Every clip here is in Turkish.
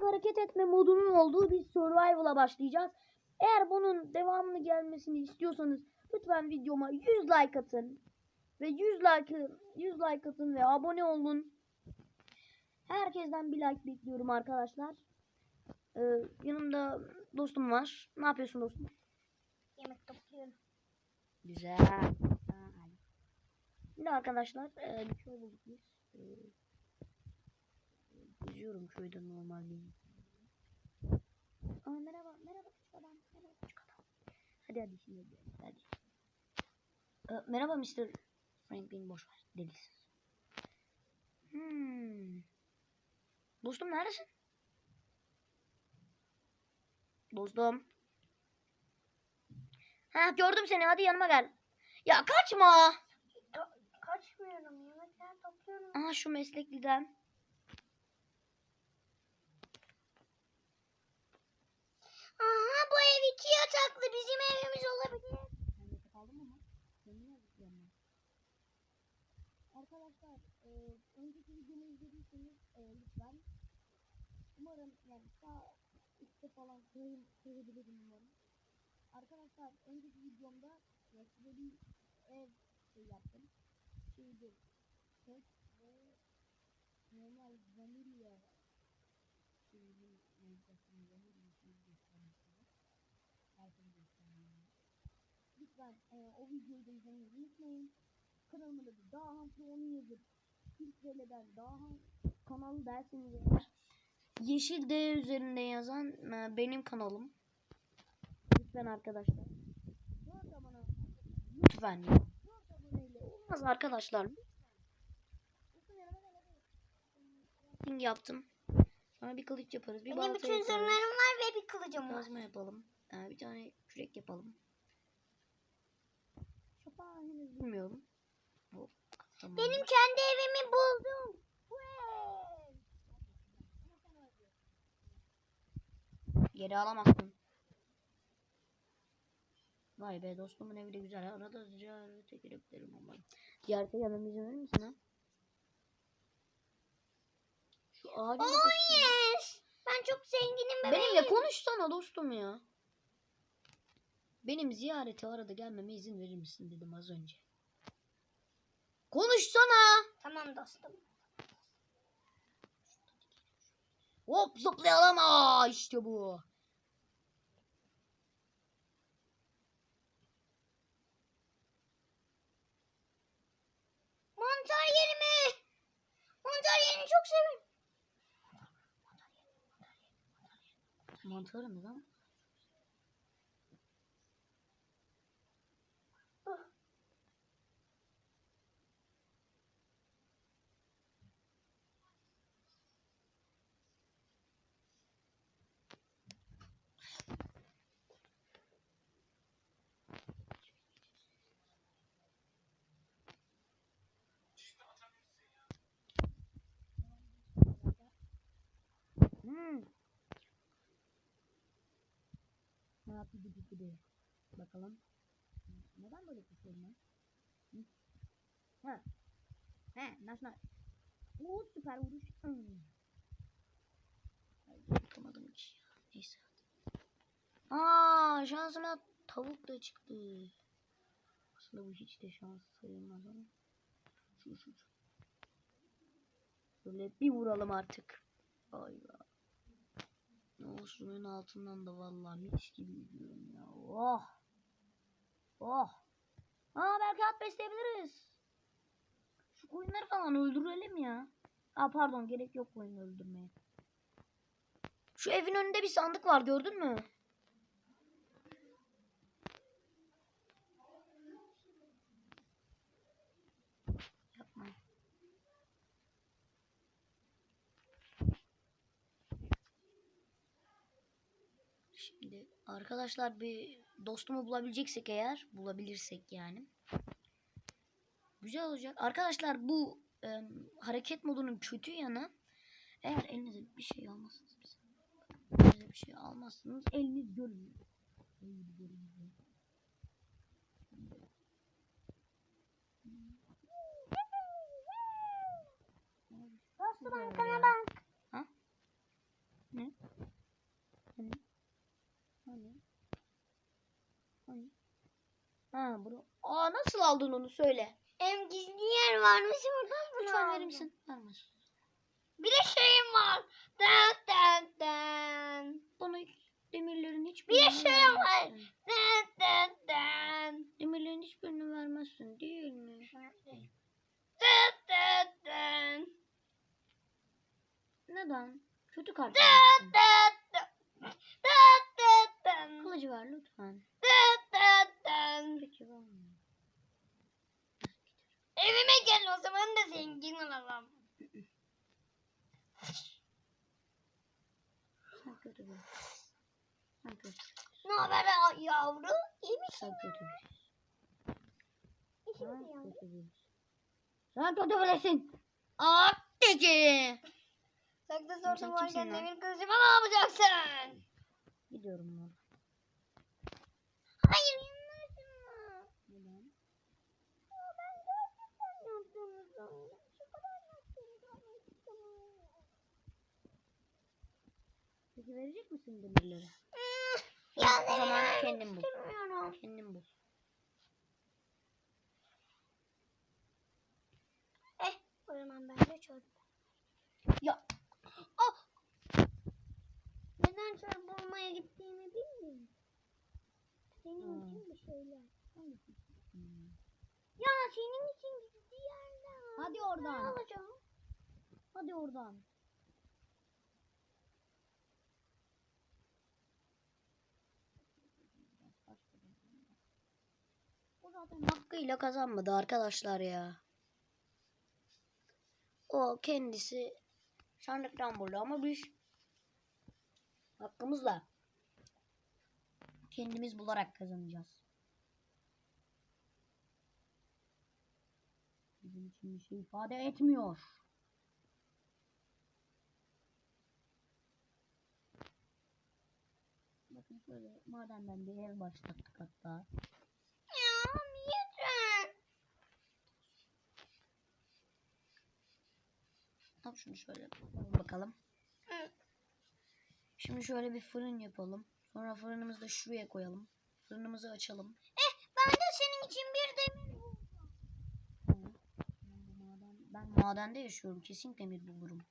tek hareket etme modunun olduğu bir survival'a başlayacağız. Eğer bunun devamını gelmesini istiyorsanız lütfen videoma 100 like atın. Ve 100 like 100 like atın ve abone olun. Herkesten bir like bekliyorum arkadaşlar. Ee, yanımda dostum var. Ne yapıyorsun dostum? Yemek topluyorum. Güzel. Şimdi arkadaşlar e, bir köy bulduk biz. E, geziyorum köyde normal bir. Aa, merhaba, merhaba küçük adam, merhaba küçük adam. Hadi hadi şimdi hadi. E, merhaba Mr. Franklin boş ver, delisiz. Hmm. Dostum neredesin? Dostum. Ha gördüm seni hadi yanıma gel. Ya kaçma. Ka- kaçmıyorum. Yemekler topluyorum. Aha şu meslekliden. Aha bu ev iki yataklı. Bizim evimiz olabilir. Arkadaşlar e, önceki videomu izlediyseniz e, lütfen. Umarım yani sağ üstte falan koyayım, koyabilirim umarım. Arkadaşlar önceki videomda ya size bir ev şey yaptım. Şeydi tek ve normal vanilya Lütfen e, o videoyu da izlemeyi unutmayın. Kanalıma da bir daha hafta onu yazıp filtreleden daha kanal derseniz eğer Yeşil D üzerinde yazan e, benim kanalım. Lütfen arkadaşlar. Lütfen olmaz arkadaşlar. Crafting yaptım. Sonra bir kılıç yaparız. Bir Benim bütün zırhlarım var ve bir kılıcım var. Kazma yapalım. Ee, bir tane kürek yapalım. Şapağı henüz bilmiyorum. Hop. Tamam. Benim kendi evimi buldum. Bu. Geri alamazsın. Vay be dostumun evi de güzel. Arada ziyarete girebilirim ama. Ziyarete gelmeme izin verir misin ha? Şu ağacın Oh yes. Ben çok zenginim bebeğim. Benimle konuşsana dostum ya. Benim ziyarete arada gelmeme izin verir misin dedim az önce. Konuşsana. Tamam dostum. Hop zıplayalım. Aa, işte bu. Mantar yerimi. Mantar yerini çok severim. Mantarı mı lan? Hmm. Ne yaptı gidi gidi. Bakalım. Neden böyle kuşuyorum ben? Ha. He, nasıl? Oo süper vuruş. Hmm. Yapamadım hiç. Neyse. Aa şansıma tavuk da çıktı. Aslında bu hiç de şans sayılmaz ama. Şu şu şu. Böyle bir vuralım artık. Ay ya. O suyun altından da vallahi mis gibi gidiyorum ya. Oh. Oh. Aa belki at besleyebiliriz. Şu koyunları falan öldürelim ya. Aa pardon gerek yok koyun öldürmeye. Şu evin önünde bir sandık var gördün mü? Yapma. Şimdi arkadaşlar bir dostumu bulabileceksek eğer bulabilirsek yani. Güzel olacak. Arkadaşlar bu e, hareket modunun kötü yanı eğer elinize bir şey almazsınız. Elinize bir şey almazsınız eliniz görünüyor. Eliniz görünüyor. Dostum arkana. Ha? Ne? Ha bunu. Aa nasıl aldın onu söyle. Hem gizli yer varmış oradan bunu Lütfen verir aldım. misin? Vermez. Bir de şeyim var. Dan dan dan. Bana demirlerin Bir de hiçbirini şey var. vermezsin. Dan dan dan. Demirlerin hiçbirini vermezsin değil mi? Dan dan dan. Neden? Kötü kalpli Dan misin? dan dan. Dan dan dan. Kılıcı ver lütfen. Dan dan dan. Peki verme. Evime gel o zaman da zengin olalım. Sen kötü bir. Sen kötü. Ne haber yavru? İyi misin? Sen kötü bir. İyi Sen misin yavru? kötü bir. Sen kötü birisin. Aa peki. Saklı Sen sortum varken lan? demir kılıcıma ne yapacaksın? Gidiyorum ben. Hayır yanılsın. Neden? Ya ben gerçekten yaptığımızı Şu kadar yaptığımı görmek istemiyorum. Peki verecek misin demirleri? Ya O zaman kendin bul. Kendin bul. Eh o zaman ben de çöl. Ya Ah! Neden çöl bulmaya gittiğimi bilmiyorum. Senin Hmm. için bir şeyler. Hmm. Ya senin için gizli yerler. Hadi Ne oradan. alacağım? Hadi oradan. O zaten hakkıyla kazanmadı arkadaşlar ya. O kendisi sandıktan buldu ama biz hakkımızla kendimiz bularak kazanacağız. Bizim için bir şey ifade etmiyor. Bakın şöyle madenden bir ev başlattık hatta. Ya lütfen. Tam şunu şöyle bakalım. Şimdi şöyle bir fırın yapalım. Sonra fırınımızı da şuraya koyalım. Fırınımızı açalım. Eh ben de senin için bir demir buldum. Ben madende yaşıyorum. Kesin demir bulurum.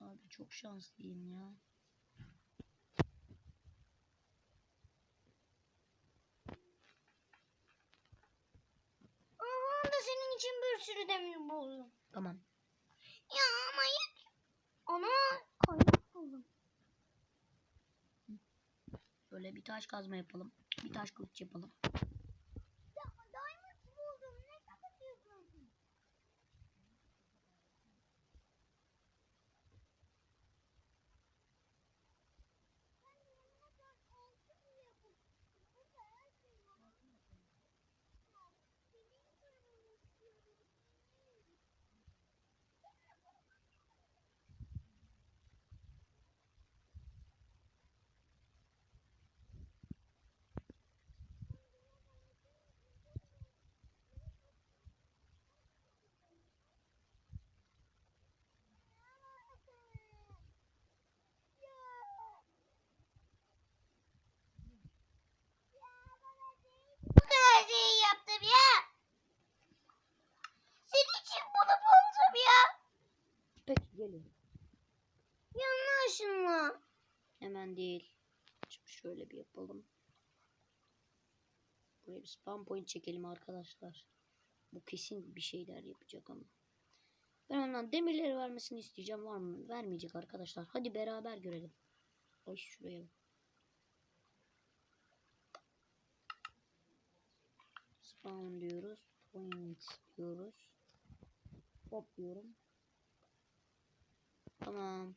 Abi çok şanslıyım ya. Aha da senin için bir sürü demir buldum. Tamam. Ya ama yet. Ana kaynak buldum. Şöyle bir taş kazma yapalım. Bir taş kılıç yapalım. Ya diamond buldum. Ne kadar diyorsun? Bu kadar şeyi yaptım ya. Senin için bunu buldum ya. Gelin. Yanlışınla. Hemen değil. Şimdi şöyle bir yapalım. Buraya bir spam point çekelim arkadaşlar. Bu kesin bir şeyler yapacak ama. Ben ondan demirleri vermesini isteyeceğim. Var mı? Vermeyecek arkadaşlar. Hadi beraber görelim. Ay şuraya bak. Spawn diyoruz. Point diyoruz. Hop diyorum. Tamam.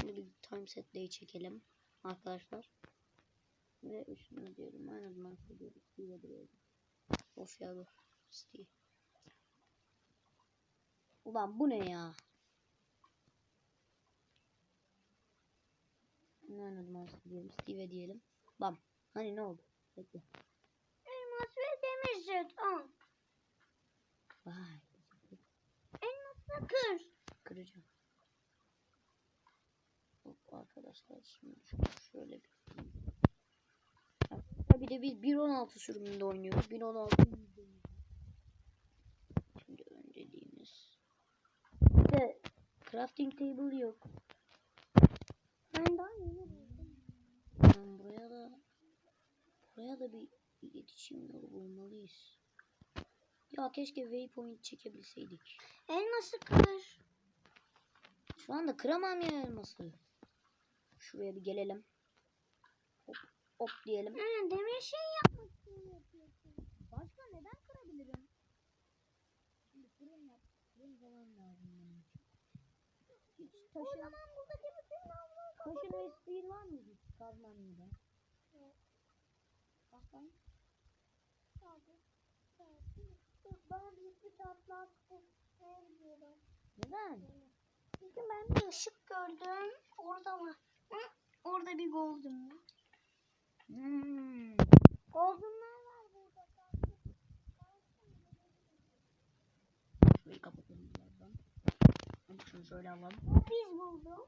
Şimdi bir time set day çekelim arkadaşlar. Ve üstüne diyelim. Aynen ben söylüyorum. Steve'e diyelim. Of ya dur. Steve. Ulan bu ne ya? Ne anladım ben diyelim. Steve'e diyelim. Bam. Hani ne oldu? Bekle. Elmas ve demir set al. Vay. Elmasla kır. kıracağım. Hop arkadaşlar şimdi şöyle bir bir de biz 1.16 sürümünde oynuyoruz. 1.16 yüzdeyim. Şimdi önceliğimiz. Bir de crafting table yok. Ben daha yeni buldum. Ben buraya da buraya da bir iletişim yolu bulmalıyız. Ya keşke waypoint çekebilseydik. Elması kır. Şu anda kıramam ya elması. Şuraya bir gelelim. Hop hop diyelim. Ha, demir şey yapmak için yapıyorsun. Başka neden kırabilirim? Şimdi fırın yap. Fırın falan lazım benim için. Hiç O taşın, zaman buradaki bütün lavları taşın ve var mı hiç kazman ya da? Bak. kapatalım. Dur bana bir veriyorum. Neden? Çünkü ben bir ışık gördüm. Orada var. Hı? Orada bir golden var. Hmm. Golden'lar var burada. Şurayı kapatalım birazdan. Hop, Şunu şöyle alalım. Biz buldum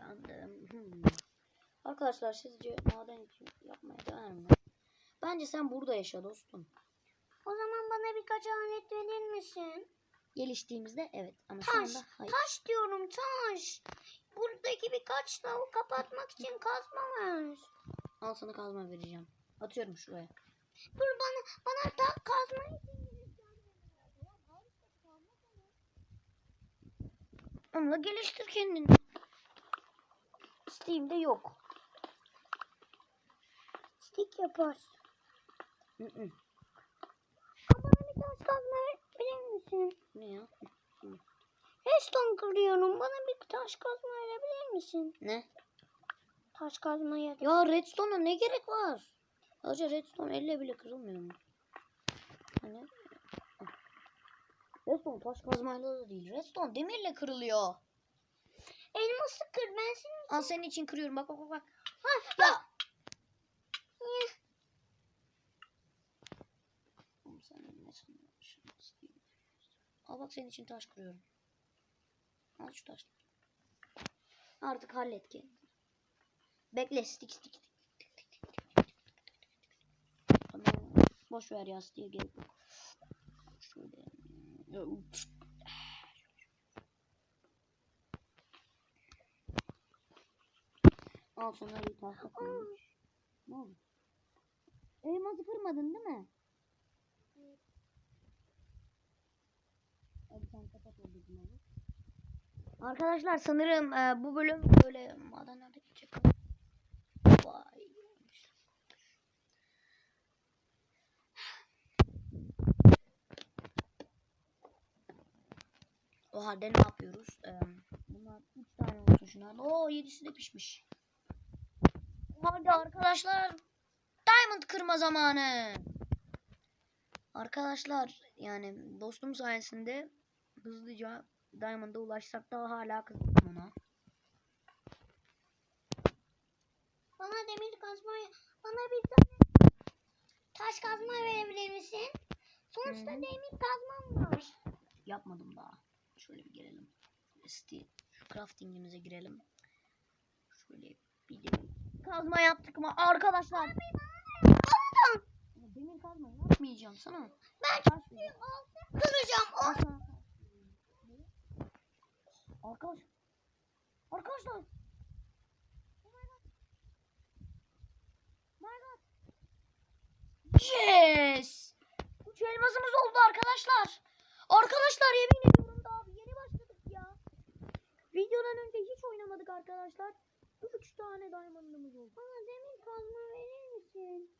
Ben de. Hmm. Arkadaşlar sizce maden için yapmaya değer mi? Bence sen burada yaşa dostum. O zaman bana birkaç alet verir misin? Geliştiğimizde evet ama şu Taş. anda hayır. Taş diyorum taş. Buradaki birkaç lavu kapatmak için kazma ver. Al sana kazma vereceğim. Atıyorum şuraya. Dur bana bana da kazma Onunla geliştir kendini. Steam'de yok. Stick yapar. Bana bir taş kazma verir misin? Ne ya? Redstone kırıyorum. Bana bir taş kazma verebilir misin? Ne? Taş kazmaya. Ya redstone'a ne gerek var? Ayrıca redstone elle bile kırılmıyor mu? Hani? Redstone taş kazmayla da değil. Redstone demirle kırılıyor. Elması kır ben senin. Al senin için kırıyorum. Bak bak bak. bak. Ha, ya. Niye? Oğlum sen ne sanıyorsun? Al bak senin için taş kırıyorum. Al şu taşları. Artık hallet kendini. Bekle stik stik stik. Tamam. Boş ver ya diye gerek yok. Şöyle. Al sana bir koymuş. Ne oldu? Elması kırmadın değil mi? Hadi sen kapat oradaki malı. Arkadaşlar sanırım e, bu bölüm böyle madenlerde geçecek. Vay. O halde ne yapıyoruz? Ee, bunlar 3 tane olsun şunlar. Oo 7'si de pişmiş. Hadi arkadaşlar. Diamond kırma zamanı. Arkadaşlar yani dostum sayesinde hızlıca Diamond'a ulaşsak da hala kızdım ona. Bana demir kazma bana bir tane taş kazma verebilir misin? Sonuçta hı. demir kazmam var. Yapmadım daha. Şöyle bir girelim. Steel. Şu craftingimize girelim. Şöyle bir de kazma yaptık mı arkadaşlar? Aldım. Demir kazma yapmayacağım sana. Ben Taş çok büyük altın kıracağım. Al O- sana. Arkadaş. Arkadaşlar. Yes. Üç elmasımız oldu arkadaşlar. Arkadaşlar yemin ediyorum daha yeni başladık ya. Videodan önce hiç oynamadık arkadaşlar. Üç tane diamondımız oldu. Bana demir kazma verir misin?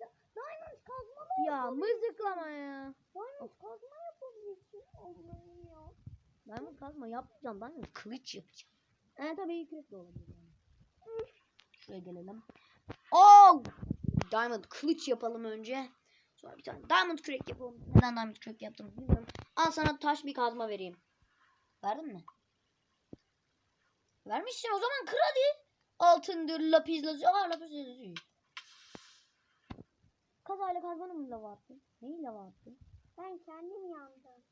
Da- diamond kazma da Ya mızıklama ya. Diamond kazma yapabilirsin. Allah'ım ya. Diamond kazma yapmayacağım. Diamond kılıç yapacağım. Evet tabii kürek de olabilir yani. Şuraya gelelim. Oh! Diamond kılıç yapalım önce. Sonra bir tane diamond kürek yapalım. Neden diamond kürek yaptım bilmiyorum. Al sana taş bir kazma vereyim. Verdin mi? Vermişsin o zaman kır hadi. Altındır, lapis lazuli. Aa lapis lazuli. Kazayla kazmanın mı lava attın? Neyi lava attın? Ben kendim yandım.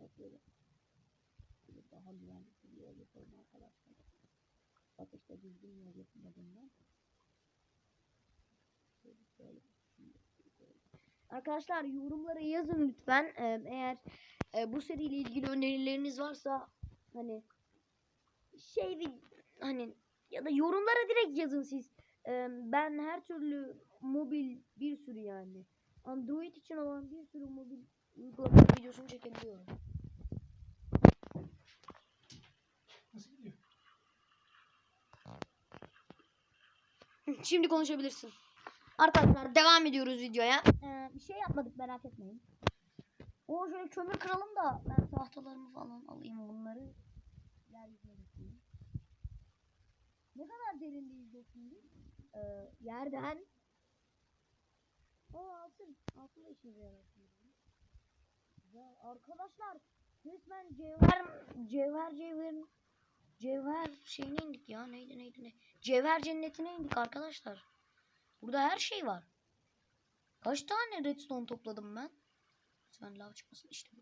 Evet daha güvenli bir yol yapalım arkadaşlar. Ateşte düzgün yol şöyle. Arkadaşlar yorumlara yazın lütfen. Ee, eğer e, bu seriyle ilgili önerileriniz varsa hani şey hani ya da yorumlara direkt yazın siz. Ee, ben her türlü mobil bir sürü yani Android için olan bir sürü mobil uygulama videosunu çekebiliyorum. Şimdi konuşabilirsin. Arkadaşlar devam ediyoruz videoya. Ee, bir şey yapmadık merak etmeyin. O şöyle kömür kıralım da ben tahtalarımı falan alayım bunları. Yeryüzüne. Ne kadar dostum biz? Ee, yerden. O altın. Altın da işimize yarar. Güzel. Arkadaşlar resmen cevher cevher cevher cevher şeyine indik ya neydi neydi ne cevher cennetine indik arkadaşlar. Burada her şey var. Kaç tane redstone topladım ben? Lütfen lav çıkmasın işte bu.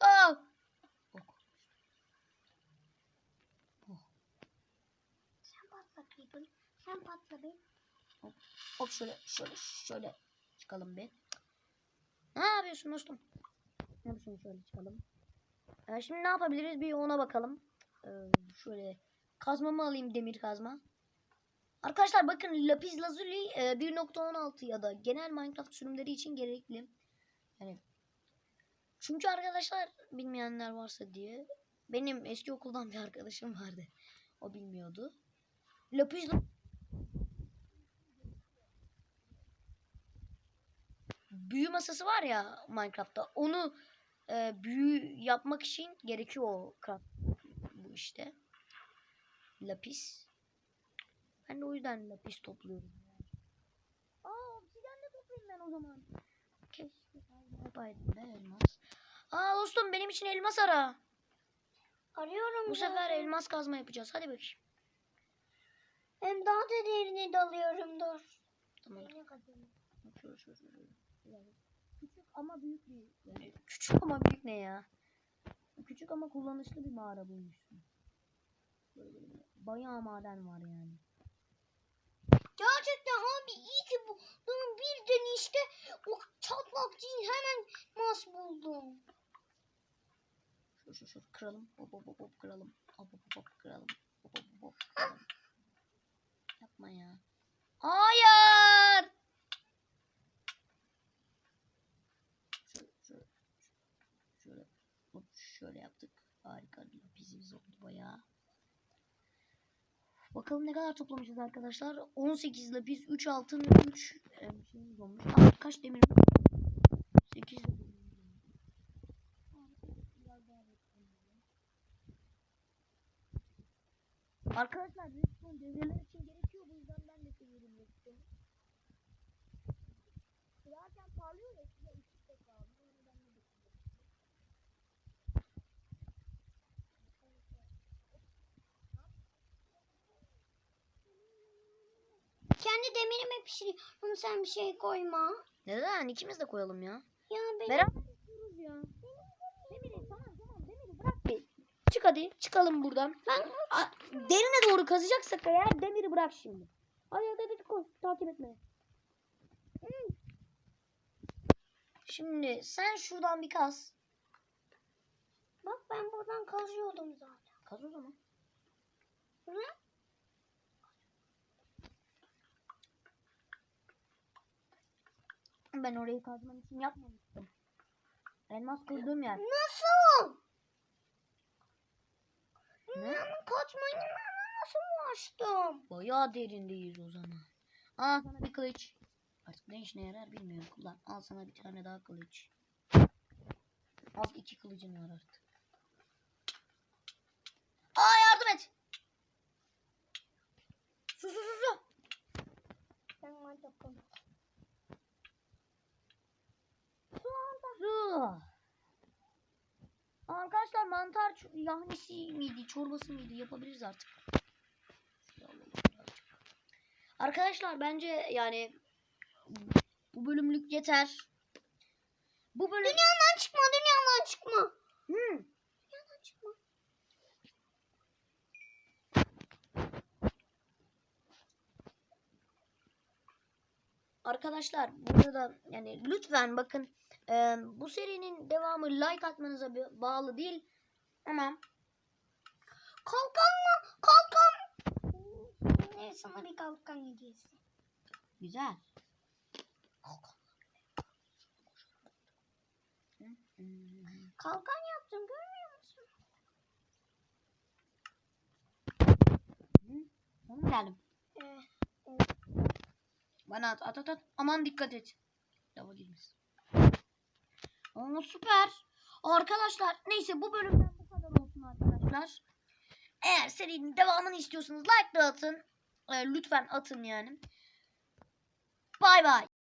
Aa! Ok. Sen patla Creeper. Sen patla be. Hop şöyle şöyle şöyle çıkalım bir. Ne yapıyorsun dostum? Ne yapıyorsun şöyle çıkalım. Ee, şimdi ne yapabiliriz bir ona bakalım. Ee, şöyle kazmamı alayım demir kazma. Arkadaşlar bakın lapis lazuli e, 1.16 ya da genel Minecraft sürümleri için gerekli. Yani çünkü arkadaşlar bilmeyenler varsa diye benim eski okuldan bir arkadaşım vardı. O bilmiyordu. Lapis büyü masası var ya Minecraft'ta. Onu e, büyü yapmak için gerekiyor o craft işte. Lapis. Ben de o yüzden lapis topluyorum. Aa obsidyen de toplayayım ben o zaman. Keşke yapaydım be elmas. Aa dostum benim için elmas ara. Arıyorum Bu sefer zaten. elmas kazma yapacağız. Hadi bakayım. Hem daha da derine dalıyorum dur. Tamam. Küçük ama büyük bir küçük ama büyük ne ya? Küçük ama kullanışlı bir mağara bulmuşsun. Bayağı maden var yani. Gerçekten abi iyi ki bu. Bunun birden işte o çatlak değil hemen mas buldum. Şu şu şu kıralım. Hop hop hop kıralım. Hop hop hop kıralım. Hop hop hop kıralım. Yapma ya. Hayır. Şöyle şöyle şöyle hop şöyle yaptık. Harika bir lapizimiz oldu bayağı. Bakalım ne kadar toplamışız arkadaşlar. 18 lapis, 3 altın, 3 e, şeyimiz olmuş. Aa, kaç demir? 8 demir. Biraz daha bekleyelim. Arkadaşlar redstone devreler için gerekiyor. Bu yüzden ben de seviyorum redstone. Kırarken parlıyor ya size ışık da sağlıyor. O nedenle de seviyorum. Demirime pişiriyorum sen bir şey koyma. Neden? İkimiz de koyalım ya. Ya benim Beraber yapıyoruz ya. Demiri tamam tamam demiri bırak bir. Çık hadi çıkalım buradan. ben A- derine doğru kazacaksak eğer demiri bırak şimdi. Hadi hadi hadi koy takip etme. Hmm. Şimdi sen şuradan bir kaz. bak ben buradan kazıyordum zaten. Kaz o zaman. Hı? Ben orayı kazman için yapmamıştım. Elmas kurduğum yer. Nasıl? Ne? Dünyanın katmanını ben nasıl ulaştım? Bayağı derindeyiz o zaman. Aa sana bir kılıç. Artık ne işine yarar bilmiyorum. Kullan. Al sana bir tane daha kılıç. Al iki kılıcın var artık. Aa yardım et. Su su su su. Ben mantıklı. Su. Arkadaşlar ç- yahnisi miydi, çorbası mıydı yapabiliriz artık. Arkadaşlar bence yani bu bölümlük yeter. Bu bölüm... Dünyadan çıkma dünyadan çıkma. Hmm. Dünyadan çıkma. Arkadaşlar burada da yani lütfen bakın e, bu serinin devamı like atmanıza ba- bağlı değil ama Kalkan mı? Kalkan. Evet sana bir kalkan hediyesi. güzel. Kalkan yaptım görmüyor musun? Tamam geldim. Ee, Bana at at at at. Aman dikkat et. Lava girmesin. Oo süper. Arkadaşlar neyse bu bölümden olsun arkadaşlar. Eğer serinin devamını istiyorsanız like atın. Ee, lütfen atın yani. Bay bay.